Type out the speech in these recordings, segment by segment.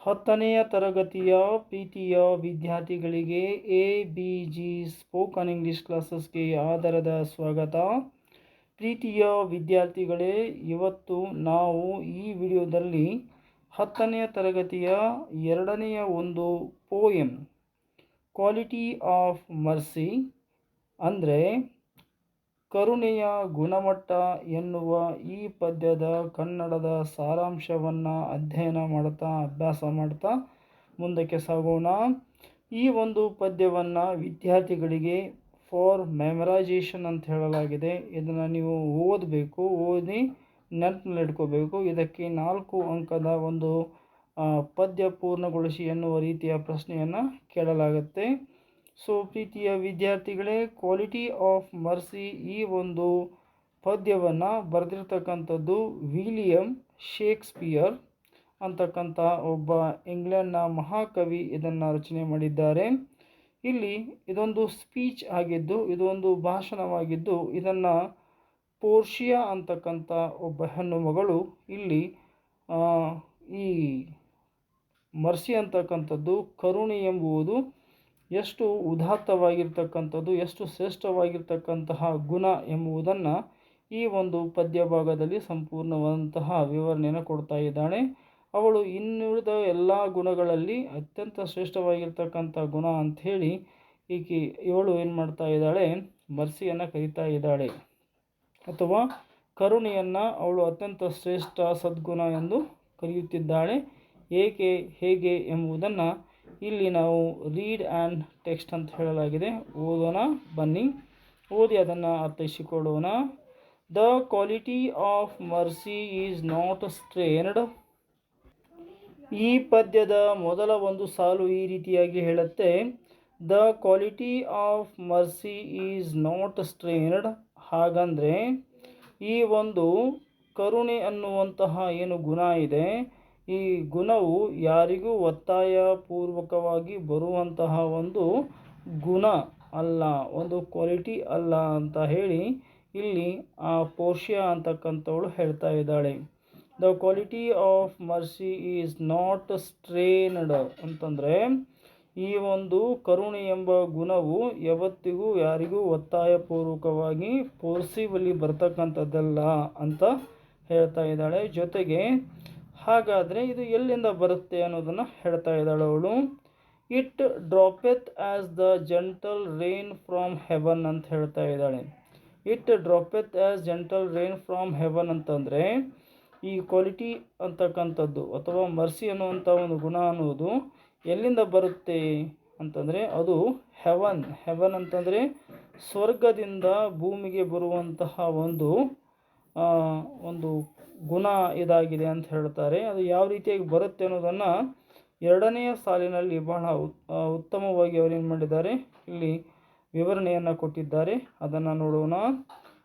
ಹತ್ತನೆಯ ತರಗತಿಯ ಪ್ರೀತಿಯ ವಿದ್ಯಾರ್ಥಿಗಳಿಗೆ A B G spoken English ಕ್ಲಾಸಸ್ಗೆ ಆಧಾರದ ಸ್ವಾಗತ. ಪ್ರೀತಿಯ ವಿದ್ಯಾರ್ಥಿಗಳೇ, ಇವತ್ತು ನಾವು ಈ ವಿಡಿಯೋದಲ್ಲಿ ಹತ್ತನೆಯ ತರಗತಿಯ ಎರಡನೆಯ ಒಂದು ಪೋಯಮ್ ಕ್ವಾಲಿಟಿ ಆಫ್ ಮರ್ಸಿ ಅಂದರೆ ಕರುಣೆಯ ಗುಣಮಟ್ಟ ಎನ್ನುವ ಈ ಪದ್ಯದ ಕನ್ನಡದ ಸಾರಾಂಶವನ್ನು ಅಧ್ಯಯನ ಮಾಡ್ತಾ, ಅಭ್ಯಾಸ ಮಾಡ್ತಾ ಮುಂದಕ್ಕೆ ಸಾಗೋಣ. ಈ ಒಂದು ಪದ್ಯವನ್ನು ವಿದ್ಯಾರ್ಥಿಗಳಿಗೆ ಫಾರ್ ಮೆಮರೈಸೇಷನ್ ಅಂತ ಹೇಳಲಾಗಿದೆ. ಇದನ್ನು ನೀವು ಓದಬೇಕು, ಓದಿ ನೆನಪಿನಲ್ಲಿ ಇಟ್ಕೋಬೇಕು. ಇದಕ್ಕೆ ನಾಲ್ಕು ಅಂಕದ ಒಂದು ಪದ್ಯ ಪೂರ್ಣಗೊಳಿಸಿ ಎನ್ನುವ ರೀತಿಯ ಪ್ರಶ್ನೆಯನ್ನು ಕೇಳಲಾಗುತ್ತೆ. ಸೊ ಪ್ರೀತಿಯ ವಿದ್ಯಾರ್ಥಿಗಳೇ ಕ್ವಾಲಿಟಿ ಆಫ್ ಮರ್ಸಿ ಈ ಒಂದು ಪದ್ಯವನ್ನು ಬರೆದಿರ್ತಕ್ಕಂಥದ್ದು ವಿಲಿಯಂ ಶೇಕ್ಸ್ಪಿಯರ್ ಅಂತಕ್ಕಂಥ ಒಬ್ಬ ಇಂಗ್ಲೆಂಡ್ನ ಮಹಾಕವಿ ಇದನ್ನು ರಚನೆ ಮಾಡಿದ್ದಾರೆ. ಇಲ್ಲಿ ಇದೊಂದು ಸ್ಪೀಚ್ ಆಗಿದ್ದು, ಇದೊಂದು ಭಾಷಣವಾಗಿದ್ದು, ಇದನ್ನು ಪೋರ್ಷಿಯಾ ಅಂತಕ್ಕಂಥ ಒಬ್ಬ ಹೆಣ್ಣು ಮಗಳು ಇಲ್ಲಿ ಈ ಮರ್ಸಿ ಅಂತಕ್ಕಂಥದ್ದು ಕರುಣೆ ಎಂಬುವುದು ಎಷ್ಟು ಉದಾತ್ತವಾಗಿರ್ತಕ್ಕಂಥದ್ದು, ಎಷ್ಟು ಶ್ರೇಷ್ಠವಾಗಿರ್ತಕ್ಕಂತಹ ಗುಣ ಎಂಬುದನ್ನು ಈ ಒಂದು ಪದ್ಯ ಭಾಗದಲ್ಲಿ ಸಂಪೂರ್ಣವಾದಂತಹ ವಿವರಣೆಯನ್ನು ಕೊಡ್ತಾ ಇದ್ದಾಳೆ ಅವಳು ಇನ್ನುಳಿದ ಎಲ್ಲ ಗುಣಗಳಲ್ಲಿ ಅತ್ಯಂತ ಶ್ರೇಷ್ಠವಾಗಿರ್ತಕ್ಕಂಥ ಗುಣ ಅಂಥೇಳಿ ಈಕೆ, ಇವಳು ಏನು ಮಾಡ್ತಾ ಇದ್ದಾಳೆ, ಮರ್ಸಿಯನ್ನು ಕರೀತಾ ಇದ್ದಾಳೆ. ಅಥವಾ ಕರುಣೆಯನ್ನು ಅವಳು ಅತ್ಯಂತ ಶ್ರೇಷ್ಠ ಸದ್ಗುಣ ಎಂದು ಕರೆಯುತ್ತಿದ್ದಾಳೆ. ಏಕೆ, ಹೇಗೆ ಎಂಬುದನ್ನು ಇಲ್ಲಿ ನಾವು ರೀಡ್ ಆ್ಯಂಡ್ ಟೆಕ್ಸ್ಟ್ ಅಂತ ಹೇಳಲಾಗಿದೆ. ಓದೋಣ, ಬನ್ನಿ. ಓದಿ ಅದನ್ನು ಅರ್ಥೈಸಿಕೊಳ್ಳೋಣ. The quality of mercy is not strained ಈ ಪದ್ಯದ ಮೊದಲ ಒಂದು ಸಾಲು ಈ ರೀತಿಯಾಗಿ ಹೇಳುತ್ತೆ. The quality of mercy is not strained ಹಾಗಂದರೆ ಈ ಒಂದು ಕರುಣೆ ಅನ್ನುವಂತಹ ಏನು ಗುಣ ಇದೆ? ಈ ಗುಣವು ಯಾರಿಗೂ ಒತ್ತಾಯ ಪೂರ್ವಕವಾಗಿ ಬರುವಂತಹ ಒಂದು ಗುಣ ಅಲ್ಲ, ಒಂದು ಕ್ವಾಲಿಟಿ ಅಲ್ಲ ಅಂತ ಹೇಳಿ ಇಲ್ಲಿ ಆ ಪೋರ್ಷಿಯಾ ಅಂತಕ್ಕಂಥವಳು ಹೇಳ್ತಾ ಇದ್ದಾಳೆ. The quality of mercy is not strained ಅಂತಂದರೆ, ಈ ಒಂದು ಕರುಣೆ ಎಂಬ ಗುಣವು ಯಾವತ್ತಿಗೂ ಯಾರಿಗೂ ಒತ್ತಾಯಪೂರ್ವಕವಾಗಿ ಪೋರ್ಸಿಬಲಿ ಬರ್ತಕ್ಕಂಥದ್ದಲ್ಲ ಅಂತ ಹೇಳ್ತಾ ಇದ್ದಾಳೆ. ಜೊತೆಗೆ ಹಾಗಾದರೆ ಇದು ಎಲ್ಲಿಂದ ಬರುತ್ತೆ ಅನ್ನೋದನ್ನು ಹೇಳ್ತಾ ಇದ್ದಾಳೆ ಅವಳು. It droppeth as the gentle rain from heaven ಅಂತ ಹೇಳ್ತಾ ಇದ್ದಾಳೆ. It droppeth as gentle rain from heaven ಅಂತಂದರೆ ಈ ಕ್ವಾಲಿಟಿ ಅಂತಕ್ಕಂಥದ್ದು ಅಥವಾ ಮರ್ಸಿ ಅನ್ನುವಂಥ ಒಂದು ಗುಣ ಅನ್ನುವುದು ಎಲ್ಲಿಂದ ಬರುತ್ತೆ ಅಂತಂದರೆ ಅದು ಹೆವನ್ ಹೆವನ್ ಅಂತಂದರೆ ಸ್ವರ್ಗದಿಂದ ಭೂಮಿಗೆ ಬರುವಂತಹ ಒಂದು ಒಂದು ಗುಣ ಇದಾಗಿದೆ ಅಂತ ಹೇಳ್ತಾರೆ. ಅದು ಯಾವ ರೀತಿಯಾಗಿ ಬರುತ್ತೆ ಅನ್ನೋದನ್ನು ಎರಡನೆಯ ಸಾಲಿನಲ್ಲಿ ಬಹಳ ಉತ್ತಮವಾಗಿ ಅವರು ಏನು ಮಾಡಿದ್ದಾರೆ, ಇಲ್ಲಿ ವಿವರಣೆಯನ್ನು ಕೊಟ್ಟಿದ್ದಾರೆ. ಅದನ್ನು ನೋಡೋಣ.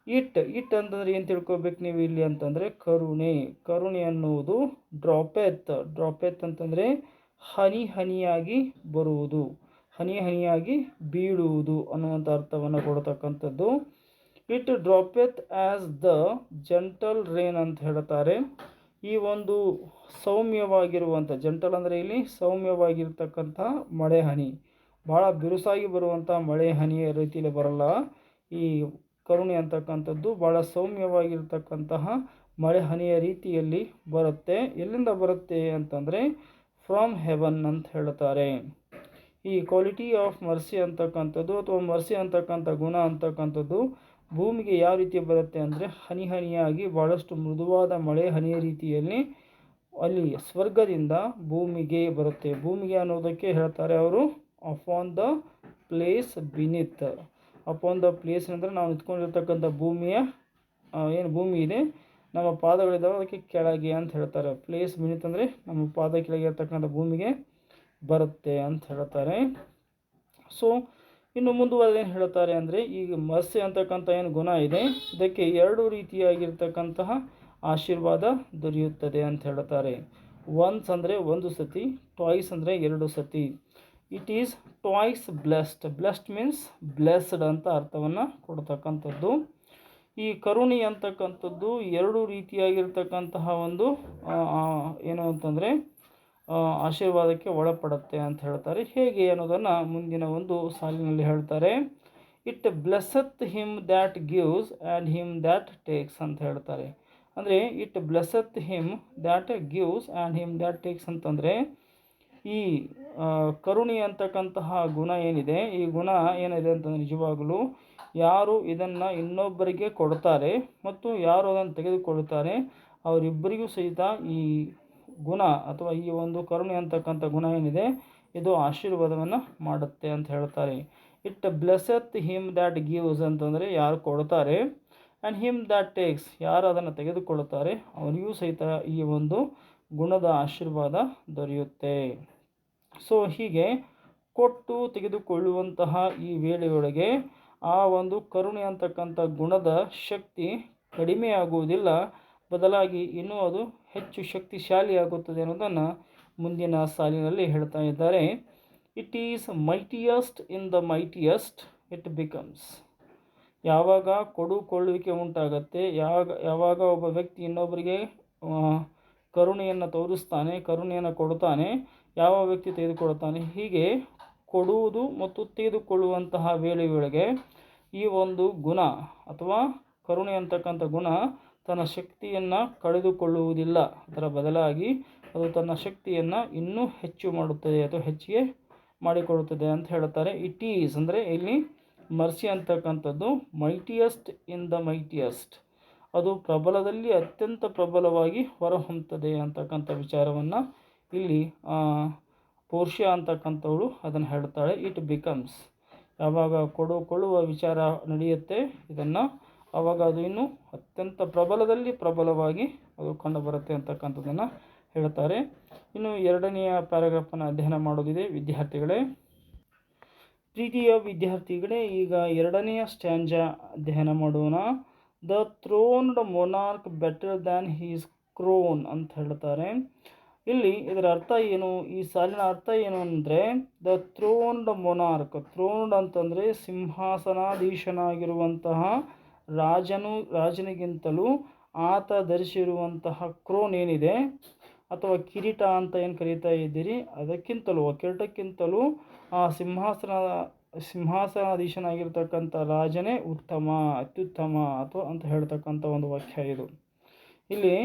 ಇಟ್ ಇಟ್ ಅಂತಂದರೆ ಏನು ತಿಳ್ಕೊಬೇಕು ನೀವು ಇಲ್ಲಿ ಅಂತಂದರೆ ಕರುಣೆ. ಕರುಣೆ ಅನ್ನುವುದು ಡ್ರಾಪೆತ್. ಡ್ರಾಪೆತ್ ಅಂತಂದರೆ ಹನಿ ಹನಿಯಾಗಿ ಬರುವುದು. ಹನಿ ಹನಿಯಾಗಿ ಬೀಳುವುದು ಅನ್ನುವಂಥ ಅರ್ಥವನ್ನು ಕೊಡ್ತಕ್ಕಂಥದ್ದು. It droppeth as the gentle rain ಅಂತ ಹೇಳ್ತಾರೆ. ಈ ಒಂದು ಸೌಮ್ಯವಾಗಿರುವಂಥ ಜಂಟಲ್ ಅಂದರೆ ಇಲ್ಲಿ ಸೌಮ್ಯವಾಗಿರ್ತಕ್ಕಂಥ ಮಳೆ ಹನಿ. ಭಾಳ ಬಿರುಸಾಗಿ ಬರುವಂಥ ಮಳೆ ಹನಿಯ ರೀತಿಯಲ್ಲಿ ಬರಲ್ಲ. ಈ ಕರುಣೆ ಅಂತಕ್ಕಂಥದ್ದು ಭಾಳ ಸೌಮ್ಯವಾಗಿರ್ತಕ್ಕಂತಹ ಮಳೆ ಹನಿಯ ರೀತಿಯಲ್ಲಿ ಬರುತ್ತೆ. ಎಲ್ಲಿಂದ ಬರುತ್ತೆ ಅಂತಂದರೆ ಫ್ರಮ್ ಹೆವನ್ ಅಂತ ಹೇಳ್ತಾರೆ. ಈ ಕ್ವಾಲಿಟಿ ಆಫ್ ಮರ್ಸಿ ಅಂತಕ್ಕಂಥದ್ದು ಅಥವಾ ಮರ್ಸಿ ಅಂತಕ್ಕಂಥ ಗುಣ ಅಂತಕ್ಕಂಥದ್ದು ಭೂಮಿಗೆ ಯಾವ ರೀತಿ ಬರುತ್ತೆ ಅಂದರೆ ಹನಿ ಹನಿಯಾಗಿ ಭಾಳಷ್ಟು ಮೃದುವಾದ ಮಳೆ ಹನಿಯ ರೀತಿಯಲ್ಲಿ ಅಲ್ಲಿ ಸ್ವರ್ಗದಿಂದ ಭೂಮಿಗೆ ಬರುತ್ತೆ. ಭೂಮಿಗೆ ಅನ್ನೋದಕ್ಕೆ ಹೇಳ್ತಾರೆ ಅವರು upon the place beneath upon the place ಅಂದರೆ ನಾವು ನಿಂತ್ಕೊಂಡಿರ್ತಕ್ಕಂಥ ಭೂಮಿಯ ಏನು ಭೂಮಿ ಇದೆ, ನಮ್ಮ ಪಾದಗಳಿದ್ದಾವೆ, ಅದಕ್ಕೆ ಕೆಳಗೆ ಅಂತ ಹೇಳ್ತಾರೆ. ಪ್ಲೇಸ್ ಬಿನಿತ್ ಅಂದರೆ ನಮ್ಮ ಪಾದ ಕೆಳಗೆ ಇರ್ತಕ್ಕಂಥ ಭೂಮಿಗೆ ಬರುತ್ತೆ ಅಂತ ಹೇಳ್ತಾರೆ. ಸೊ ಇನ್ನು ಮುಂದುವರೆದು ಏನು ಹೇಳ್ತಾರೆ ಅಂದರೆ, ಈಗ ಮತ್ಸ್ಯ ಅಂತಕ್ಕಂಥ ಏನು ಗುಣ ಇದೆ, ಇದಕ್ಕೆ ಎರಡು ರೀತಿಯಾಗಿರ್ತಕ್ಕಂತಹ ಆಶೀರ್ವಾದ ದೊರೆಯುತ್ತದೆ ಅಂತ ಹೇಳ್ತಾರೆ. ಒನ್ಸ್ ಅಂದರೆ ಒಂದು ಸತಿ ಟ್ವಾಯ್ಸ್ ಅಂದರೆ ಎರಡು ಸತಿ. It is twice blessed blessed means blessed ಅಂತ ಅರ್ಥವನ್ನು ಕೊಡ್ತಕ್ಕಂಥದ್ದು. ಈ ಕರುಣಿ ಅಂತಕ್ಕಂಥದ್ದು ಎರಡು ರೀತಿಯಾಗಿರ್ತಕ್ಕಂತಹ ಒಂದು ಏನು ಅಂತಂದರೆ ಆಶೀರ್ವಾದಕ್ಕೆ ಒಳಪಡುತ್ತೆ ಅಂತ ಹೇಳ್ತಾರೆ. ಹೇಗೆ ಅನ್ನೋದನ್ನು ಮುಂದಿನ ಒಂದು ಸಾಲಿನಲ್ಲಿ ಹೇಳ್ತಾರೆ. It blesseth him that gives and him that takes ಅಂತ ಹೇಳ್ತಾರೆ. ಅಂದರೆ it blesseth him that gives and him that takes ಅಂತಂದರೆ, ಈ ಕರುಣಿ ಅಂತಕ್ಕಂತಹ ಗುಣ ಏನಿದೆ, ಈ ಗುಣ ಏನಿದೆ ಅಂತಂದರೆ ನಿಜವಾಗಲೂ ಯಾರು ಇದನ್ನು ಇನ್ನೊಬ್ಬರಿಗೆ ಕೊಡ್ತಾರೆ ಮತ್ತು ಯಾರು ಅದನ್ನು ತೆಗೆದುಕೊಳ್ಳುತ್ತಾರೆ, ಅವರಿಬ್ಬರಿಗೂ ಸಹಿತ ಈ ಗುಣ ಅಥವಾ ಈ ಒಂದು ಕರುಣೆ ಅಂತಕ್ಕಂಥ ಗುಣ ಏನಿದೆ, ಇದು ಆಶೀರ್ವಾದವನ್ನು ಮಾಡುತ್ತೆ ಅಂತ ಹೇಳ್ತಾರೆ. It blesseth him that gives ಅಂತಂದರೆ ಯಾರು ಕೊಡ್ತಾರೆ ಆ್ಯಂಡ್ ಹಿಮ್ ದ್ಯಾಟ್ ಟೇಕ್ಸ್ ಯಾರು ಅದನ್ನು ತೆಗೆದುಕೊಳ್ಳುತ್ತಾರೆ? ಅವರಿಗೂ ಸಹಿತ ಈ ಒಂದು ಗುಣದ ಆಶೀರ್ವಾದ ದೊರೆಯುತ್ತೆ. ಸೊ ಹೀಗೆ ಕೊಟ್ಟು ತೆಗೆದುಕೊಳ್ಳುವಂತಹ ಈ ವೇಳೆಯೊಳಗೆ ಆ ಒಂದು ಕರುಣೆ ಅಂತಕ್ಕಂಥ ಗುಣದ ಶಕ್ತಿ ಕಡಿಮೆಯಾಗುವುದಿಲ್ಲ. ಬದಲಾಗಿ ಇನ್ನೂ ಅದು ಹೆಚ್ಚು ಶಕ್ತಿಶಾಲಿಯಾಗುತ್ತದೆ ಅನ್ನೋದನ್ನು ಮುಂದಿನ ಸಾಲಿನಲ್ಲಿ ಹೇಳ್ತಾ ಇದ್ದಾರೆ. It is mightiest in the mightiest it becomes ಯಾವಾಗ ಕೊಡುಕೊಳ್ಳುವಿಕೆ ಉಂಟಾಗತ್ತೆ ಯಾವಾಗ ಯಾವಾಗ ಒಬ್ಬ ವ್ಯಕ್ತಿ ಇನ್ನೊಬ್ಬರಿಗೆ ಕರುಣೆಯನ್ನು ತೋರಿಸ್ತಾನೆ, ಕರುಣೆಯನ್ನು ಕೊಡುತ್ತಾನೆ ಯಾವ ವ್ಯಕ್ತಿ ತೆಗೆದುಕೊಳ್ಳುತ್ತಾನೆ ಹೀಗೆ ಕೊಡುವುದು ಮತ್ತು ತೆಗೆದುಕೊಳ್ಳುವಂತಹ ವೇಳೆ ವೇಳೆಗೆ ಈ ಒಂದು ಗುಣ ಅಥವಾ ಕರುಣೆ ಅಂತಕ್ಕಂಥ ಗುಣ ತನ್ನ ಶಕ್ತಿಯನ್ನು ಕಳೆದುಕೊಳ್ಳುವುದಿಲ್ಲ. ಅದರ ಬದಲಾಗಿ ಅದು ತನ್ನ ಶಕ್ತಿಯನ್ನು ಇನ್ನೂ ಹೆಚ್ಚು ಮಾಡುತ್ತದೆ ಅಥವಾ ಹೆಚ್ಚಿಗೆ ಮಾಡಿಕೊಡುತ್ತದೆ ಅಂತ ಹೇಳ್ತಾರೆ ಇಟ್ ಈಸ್ ಅಂದರೆ ಇಲ್ಲಿ ಮರ್ಸಿ ಅಂತಕ್ಕಂಥದ್ದು ಮೈಟಿಯಸ್ಟ್ ಇನ್ ದ ಮೈಟಿಯಸ್ಟ್ ಅದು ಪ್ರಬಲದಲ್ಲಿ ಅತ್ಯಂತ ಪ್ರಬಲವಾಗಿ ಹೊರಹೊಮ್ಮುತ್ತದೆ ಅಂತಕ್ಕಂಥ ವಿಚಾರವನ್ನು ಇಲ್ಲಿ ಪೋರ್ಷಿಯಾ ಅಂತಕ್ಕಂಥವಳು ಅದನ್ನು ಹೇಳ್ತಾಳೆ ಇಟ್ ಬಿಕಮ್ಸ್ ಯಾವಾಗ ಕೊಡುಕೊಳ್ಳುವ ವಿಚಾರ ನಡೆಯುತ್ತೆ, ಇದನ್ನು ಆವಾಗ ಅದು ಇನ್ನೂ ಅತ್ಯಂತ ಪ್ರಬಲದಲ್ಲಿ ಪ್ರಬಲವಾಗಿ ಅದು ಕಂಡುಬರುತ್ತೆ ಅಂತಕ್ಕಂಥದ್ದನ್ನು ಹೇಳ್ತಾರೆ. ಇನ್ನು ಎರಡನೆಯ ಪ್ಯಾರಾಗ್ರಾಫನ್ನು ಅಧ್ಯಯನ ಮಾಡೋದಿದೆ ವಿದ್ಯಾರ್ಥಿಗಳೇ. ಪ್ರೀತಿಯ ವಿದ್ಯಾರ್ಥಿಗಳೇ, ಈಗ ಎರಡನೆಯ ಸ್ಟ್ಯಾಂಜ ಅಧ್ಯಯನ ಮಾಡೋಣ. The throned monarch better than his crown ಅಂತ ಹೇಳ್ತಾರೆ. ಇಲ್ಲಿ ಇದರ ಅರ್ಥ ಏನು? ಈ ಸಾಲಿನ ಅರ್ಥ ಏನು ಅಂದರೆ, ದ ಥ್ರೋನ್ಡ್ ಮೊನಾರ್ಕ್, ಥ್ರೋನ್ಡ್ ಅಂತಂದರೆ ಸಿಂಹಾಸನಾಧೀಶನಾಗಿರುವಂತಹ ರಾಜನು ರಾಜನಿಗಿಂತಲೂ ಆತ ಧರಿಸಿರುವಂತಹ ಕ್ರೋನ್ ಏನಿದೆ ಅಥವಾ ಕಿರೀಟ ಅಂತ ಏನು ಕರೀತಾ ಇದ್ದೀರಿ? ಅದಕ್ಕಿಂತಲೂ ಕಿರೀಟಕ್ಕಿಂತಲೂ ಆ ಸಿಂಹಾಸನ, ಸಿಂಹಾಸನಾಧೀಶನಾಗಿರ್ತಕ್ಕಂಥ ರಾಜನೇ ಉತ್ತಮ, ಅತ್ಯುತ್ತಮ ಅಥವಾ ಅಂತ ಹೇಳ್ತಕ್ಕಂಥ ಒಂದು ವಾಕ್ಯ ಇದು. ಇಲ್ಲಿ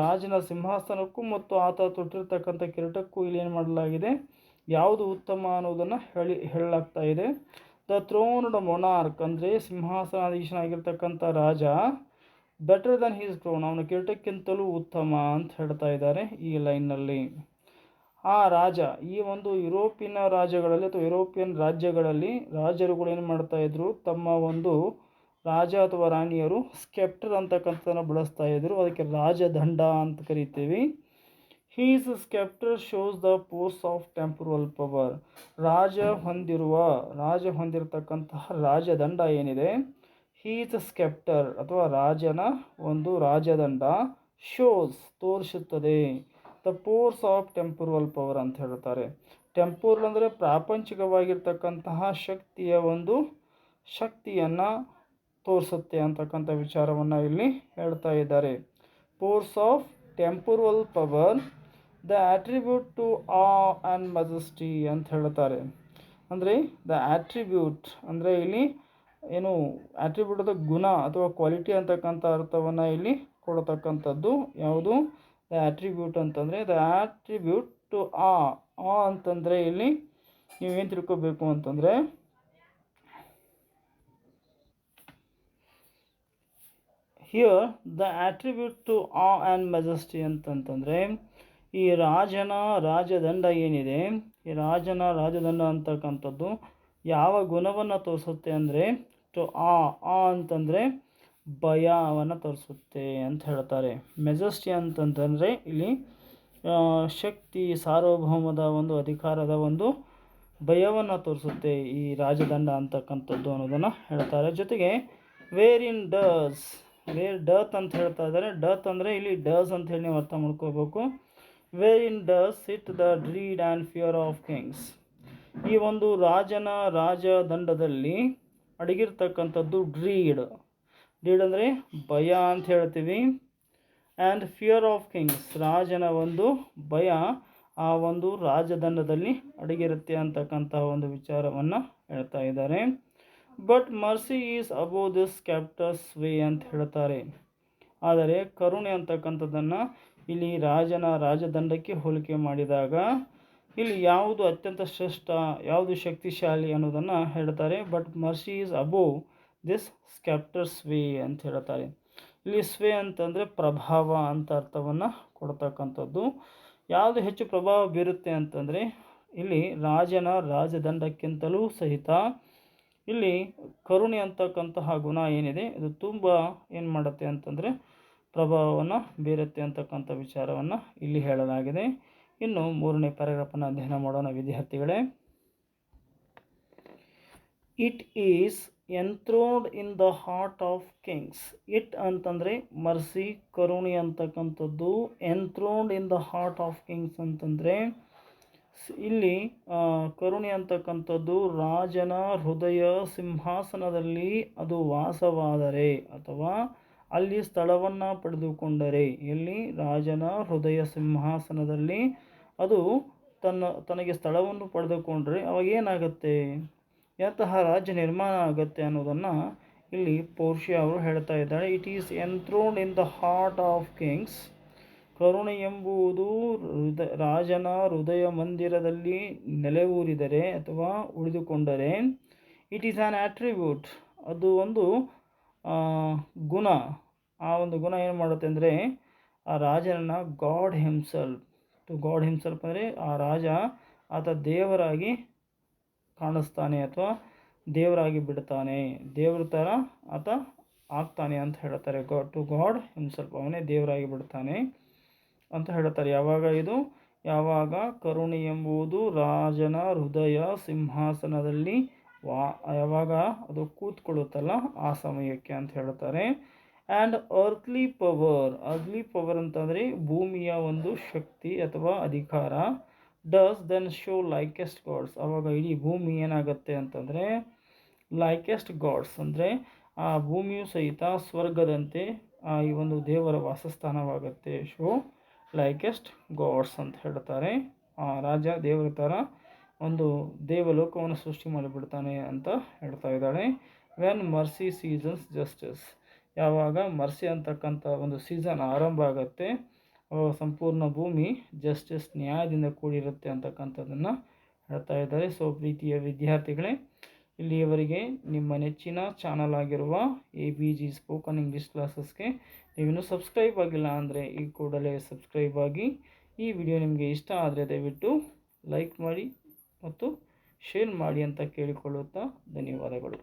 ರಾಜನ ಸಿಂಹಾಸನಕ್ಕೂ ಮತ್ತು ಆತ ತೊಟ್ಟಿರ್ತಕ್ಕಂಥ ಕಿರೀಟಕ್ಕೂ ಇಲ್ಲಿ ಏನು ಮಾಡಲಾಗಿದೆ? ಯಾವುದು ಉತ್ತಮ ಅನ್ನೋದನ್ನು ಹೇಳಿ, ಹೇಳಲಾಗ್ತಾ ಇದೆ. ದ ಥ್ರೋನ್ಡ್ ಮೊನಾರ್ಕ್ ಅಂದರೆ ಸಿಂಹಾಸನಾಧೀಶನಾಗಿರ್ತಕ್ಕಂಥ ರಾಜ ಬೆಟರ್ ದನ್ ಹೀಸ್ ಕ್ರೋನ್ ಅವನ ಕಿರೀಟಕ್ಕಿಂತಲೂ ಉತ್ತಮ ಅಂತ ಹೇಳ್ತಾ ಇದ್ದಾರೆ ಈ ಲೈನ್ನಲ್ಲಿ ಆ ರಾಜ, ಈ ಒಂದು ಯುರೋಪಿಯನ್ ರಾಜ್ಯಗಳಲ್ಲಿ ಅಥವಾ ಯುರೋಪಿಯನ್ ರಾಜ್ಯಗಳಲ್ಲಿ ರಾಜರುಗಳು ಏನು ಮಾಡ್ತಾ ಇದ್ರು? ತಮ್ಮ ಒಂದು ರಾಜ ಅಥವಾ ರಾಣಿಯರು ಸ್ಕೆಪ್ಟರ್ ಅಂತಕ್ಕಂಥದ್ದನ್ನು ಬಳಸ್ತಾ ಇದ್ರು. ಅದಕ್ಕೆ ರಾಜದಂಡ ಅಂತ ಕರಿತೀವಿ. His sceptre shows the force of temporal power. ರಾಜ ಹೊಂದಿರುವ, ರಾಜ ಹೊಂದಿರತಕ್ಕಂತಹ ರಾಜದಂಡ ಏನಿದೆ? ಹೀಸ್ ಸ್ಕೆಪ್ಟರ್ ಅಥವಾ ರಾಜನ ಒಂದು ರಾಜದಂಡ ಶೋಸ್ ತೋರಿಸುತ್ತದೆ. The force of temporal power ಅಂತ ಹೇಳ್ತಾರೆ. ಟೆಂಪೋರಲ್ ಅಂದರೆ ಪ್ರಾಪಂಚಿಕವಾಗಿರ್ತಕ್ಕಂತಹ ಶಕ್ತಿಯ ಒಂದು ಶಕ್ತಿಯನ್ನು ತೋರಿಸುತ್ತೆ ಅಂತಕ್ಕಂಥ ವಿಚಾರವನ್ನು ಇಲ್ಲಿ ಹೇಳ್ತಾ ಇದ್ದಾರೆ. Force of temporal power the attribute to awe and majesty ಅಂತ ಹೇಳ್ತಾರೆ. ಅಂದರೆ ದ ಆಟ್ರಿಬ್ಯೂಟ್ ಅಂದರೆ ಇಲ್ಲಿ ಏನು ಆಟ್ರಿಬ್ಯೂಟದ ಗುಣ ಅಥವಾ ಕ್ವಾಲಿಟಿ ಅಂತಕ್ಕಂಥ ಅರ್ಥವನ್ನು ಇಲ್ಲಿ ಕೊಡತಕ್ಕಂಥದ್ದು ಯಾವುದು? ದ ಆಟ್ರಿಬ್ಯೂಟ್ ಅಂತಂದರೆ the attribute to awe awe ಅಂತಂದರೆ ಇಲ್ಲಿ ನೀವೇನು ತಿಳ್ಕೊಬೇಕು ಅಂತಂದರೆ here the attribute to awe and majesty ಅಂತಂತಂದರೆ ಈ ರಾಜನ ರಾಜದಂಡ ಏನಿದೆ? ಈ ರಾಜನ ರಾಜದಂಡ ಅಂತಕ್ಕಂಥದ್ದು ಯಾವ ಗುಣವನ್ನು ತೋರಿಸುತ್ತೆ ಅಂದರೆ, ಟು, ಆ ಆ ಅಂತಂದರೆ ಭಯವನ್ನು ತೋರಿಸುತ್ತೆ ಅಂತ ಹೇಳ್ತಾರೆ. ಮೆಜೆಸ್ಟಿ ಅಂತಂತಂದರೆ ಇಲ್ಲಿ ಶಕ್ತಿ, ಸಾರ್ವಭೌಮದ ಒಂದು ಅಧಿಕಾರದ ಒಂದು ಭಯವನ್ನು ತೋರಿಸುತ್ತೆ ಈ ರಾಜದಂಡ ಅಂತಕ್ಕಂಥದ್ದು ಅನ್ನೋದನ್ನು ಹೇಳ್ತಾರೆ. ಜೊತೆಗೆ wherein does where doth ಅಂತ ಹೇಳ್ತಾ ಇದ್ದಾರೆ. ಡತ್ ಅಂದರೆ ಇಲ್ಲಿ ಡಸ್ ಅಂತ ಹೇಳಿ ನೀವು ಅರ್ಥ ಮಾಡ್ಕೋಬೇಕು. Wherein does it the dread and fear of kings ಈ ಒಂದು ರಾಜನ ರಾಜದಂಡದಲ್ಲಿ ಅಡಗಿರ್ತಕ್ಕಂಥದ್ದು ಡ್ರೀಡ್ ಡ್ರೀಡ್ ಅಂದರೆ ಭಯ ಅಂತ ಹೇಳ್ತೀವಿ. ಆ್ಯಂಡ್ ಫಿಯರ್ ಆಫ್ ಕಿಂಗ್ಸ್ ರಾಜನ ಒಂದು ಭಯ ಆ ಒಂದು ರಾಜದಂಡದಲ್ಲಿ ಅಡಗಿರುತ್ತೆ ಅಂತಕ್ಕಂತಹ ಒಂದು ವಿಚಾರವನ್ನು ಹೇಳ್ತಾ ಇದ್ದಾರೆ. But mercy is above this ಕ್ಯಾಪ್ಟಸ್ sway ಅಂತ ಹೇಳ್ತಾರೆ. ಆದರೆ ಕರುಣೆ ಅಂತಕ್ಕಂಥದ್ದನ್ನು ಇಲ್ಲಿ ರಾಜನ ರಾಜದಂಡಕ್ಕೆ ಹೋಲಿಕೆ ಮಾಡಿದಾಗ ಇಲ್ಲಿ ಯಾವುದು ಅತ್ಯಂತ ಶ್ರೇಷ್ಠ, ಯಾವುದು ಶಕ್ತಿಶಾಲಿ ಅನ್ನೋದನ್ನು ಹೇಳ್ತಾರೆ. But mercy is above this sceptred sway ಅಂತ ಹೇಳ್ತಾರೆ. ಇಲ್ಲಿ ಸ್ವೇ ಅಂತಂದರೆ ಪ್ರಭಾವ ಅಂತ ಅರ್ಥವನ್ನು ಕೊಡ್ತಕ್ಕಂಥದ್ದು. ಯಾವುದು ಹೆಚ್ಚು ಪ್ರಭಾವ ಬೀರುತ್ತೆ ಅಂತಂದರೆ ಇಲ್ಲಿ ರಾಜನ ರಾಜದಂಡಕ್ಕಿಂತಲೂ ಸಹಿತ ಇಲ್ಲಿ ಕರುಣೆ ಅಂತಕ್ಕಂತಹ ಗುಣ ಏನಿದೆ, ಇದು ತುಂಬ ಏನು ಮಾಡುತ್ತೆ ಅಂತಂದರೆ ಪ್ರಭಾವವನ್ನು ಬೀರುತ್ತೆ ಅಂತಕ್ಕಂಥ ವಿಚಾರವನ್ನು ಇಲ್ಲಿ ಹೇಳಲಾಗಿದೆ. ಇನ್ನು ಮೂರನೇ ಪ್ಯಾರಾಗ್ರಾಫನ್ನು ಅಧ್ಯಯನ ಮಾಡೋಣ ವಿದ್ಯಾರ್ಥಿಗಳೇ. It is enthroned in the heart of kings it ಅಂತಂದರೆ ಮರ್ಸಿ, ಕರುಣಿ ಅಂತಕ್ಕಂಥದ್ದು. Enthroned in the heart of kings ಅಂತಂದರೆ ಇಲ್ಲಿ ಕರುಣೆ ಅಂತಕ್ಕಂಥದ್ದು ರಾಜನ ಹೃದಯ ಸಿಂಹಾಸನದಲ್ಲಿ ಅದು ವಾಸವಾದರೆ ಅಥವಾ ಅಲ್ಲಿ ಸ್ಥಳವನ್ನು ಪಡೆದುಕೊಂಡರೆ. ಎಲ್ಲಿ ರಾಜನ ಹೃದಯ ಸಿಂಹಾಸನದಲ್ಲಿ ಅದು ತನ್ನ, ತನಗೆ ಸ್ಥಳವನ್ನು ಪಡೆದುಕೊಂಡರೆ ಅವಾಗ ಏನಾಗುತ್ತೆ? ಎಂತಹ ರಾಜ್ಯ ನಿರ್ಮಾಣ ಆಗುತ್ತೆ ಅನ್ನೋದನ್ನು ಇಲ್ಲಿ ಪೋರ್ಷಿಯಾ ಅವರು ಹೇಳ್ತಾ ಇದ್ದಾರೆ. It is enthroned in the heart of kings ಕರುಣೆ ಎಂಬುದು ರಾಜನ ಹೃದಯ ಮಂದಿರದಲ್ಲಿ ನೆಲೆಯೂರಿದರೆ ಅಥವಾ ಉಳಿದುಕೊಂಡರೆ. ಇಟ್ ಈಸ್ ಆ್ಯನ್ ಆಟ್ರಿಬ್ಯೂಟ್ ಅದು ಒಂದು ಗುಣ. ಆ ಒಂದು ಗುಣ ಏನು ಮಾಡುತ್ತೆ ಅಂದರೆ, ಆ ರಾಜನನ್ನು God himself to God himself ಅಂದರೆ ಆ ರಾಜ ಆತ ದೇವರಾಗಿ ಕಾಣಿಸ್ತಾನೆ ಅಥವಾ ದೇವರಾಗಿ ಬಿಡ್ತಾನೆ. ದೇವ್ರ ಥರ ಆತ ಆಗ್ತಾನೆ ಅಂತ ಹೇಳ್ತಾರೆ. ಗಾಡ್ ಟು ಗಾಡ್ ಹಿಮ್ಸೆಲ್ಫ್ ಅವನೇ ದೇವರಾಗಿ ಬಿಡ್ತಾನೆ ಅಂತ ಹೇಳ್ತಾರೆ. ಯಾವಾಗ ಇದು? ಯಾವಾಗ? ಕರುಣೆ ಎಂಬುದು ರಾಜನ ಹೃದಯ ಸಿಂಹಾಸನದಲ್ಲಿ ವಾ, ಯಾವಾಗ? ಅದು ಕೂತ್ಕೊಳ್ಳುತ್ತಲ್ಲ ಆ ಸಮಯಕ್ಕೆ ಅಂತ ಹೇಳ್ತಾರೆ. ಆ್ಯಂಡ್ ಅರ್ತ್ಲಿ ಪವರ್ ಅರ್ಲಿ ಪವರ್ ಅಂತಂದರೆ ಭೂಮಿಯ ಒಂದು ಶಕ್ತಿ ಅಥವಾ ಅಧಿಕಾರ. Does then show likest God's ಅವಾಗ ಇಡೀ ಭೂಮಿ ಏನಾಗುತ್ತೆ ಅಂತಂದರೆ ಲೈಕೆಸ್ಟ್ ಗಾಡ್ಸ್ ಅಂದರೆ ಆ ಭೂಮಿಯು ಸಹಿತ ಸ್ವರ್ಗದಂತೆ ಈ ಒಂದು ದೇವರ ವಾಸಸ್ಥಾನವಾಗುತ್ತೆ. ಶೋ ಲೈಕೆಸ್ಟ್ ಗಾಡ್ಸ್ ಅಂತ ಹೇಳ್ತಾರೆ. ಆ ರಾಜ ದೇವರ ಥರ ಒಂದು ದೇವಲೋಕವನ್ನು ಸೃಷ್ಟಿ ಮಾಡಿಬಿಡ್ತಾನೆ ಅಂತ ಹೇಳ್ತಾ ಇದ್ದಾಳೆ. ವೆನ್ ಮರ್ಸಿ ಸೀಸನ್ಸ್ ಜಸ್ಟಿಸ್ ಯಾವಾಗ ಮರ್ಸಿ ಅಂತಕ್ಕಂಥ ಒಂದು ಸೀಸನ್ ಆರಂಭ ಆಗುತ್ತೆ. ಸಂಪೂರ್ಣ ಭೂಮಿ ಜಸ್ಟಿಸ್ ನ್ಯಾಯದಿಂದ ಕೂಡಿರುತ್ತೆ ಅಂತಕ್ಕಂಥದ್ದನ್ನು ಹೇಳ್ತಾ ಇದ್ದಾರೆ. ಸೊ ಪ್ರೀತಿಯ ವಿದ್ಯಾರ್ಥಿಗಳೇ, ಇಲ್ಲಿಯವರೆಗೆ ನಿಮ್ಮ ನೆಚ್ಚಿನ ಚಾನಲ್ ಆಗಿರುವ A B G spoken English ಕ್ಲಾಸಸ್ಗೆ ನೀವಿನ್ನೂ ಸಬ್ಸ್ಕ್ರೈಬ್ ಆಗಿಲ್ಲ ಅಂದರೆ ಈ ಕೂಡಲೇ ಸಬ್ಸ್ಕ್ರೈಬ್ ಆಗಿ ಈ ವಿಡಿಯೋ ನಿಮಗೆ ಇಷ್ಟ ಆದರೆ ದಯವಿಟ್ಟು ಲೈಕ್ ಮಾಡಿ ಮತ್ತು ಶೇರ್ ಮಾಡಿ ಅಂತ ಕೇಳಿಕೊಳ್ಳುತ್ತಾ ಧನ್ಯವಾದಗಳು.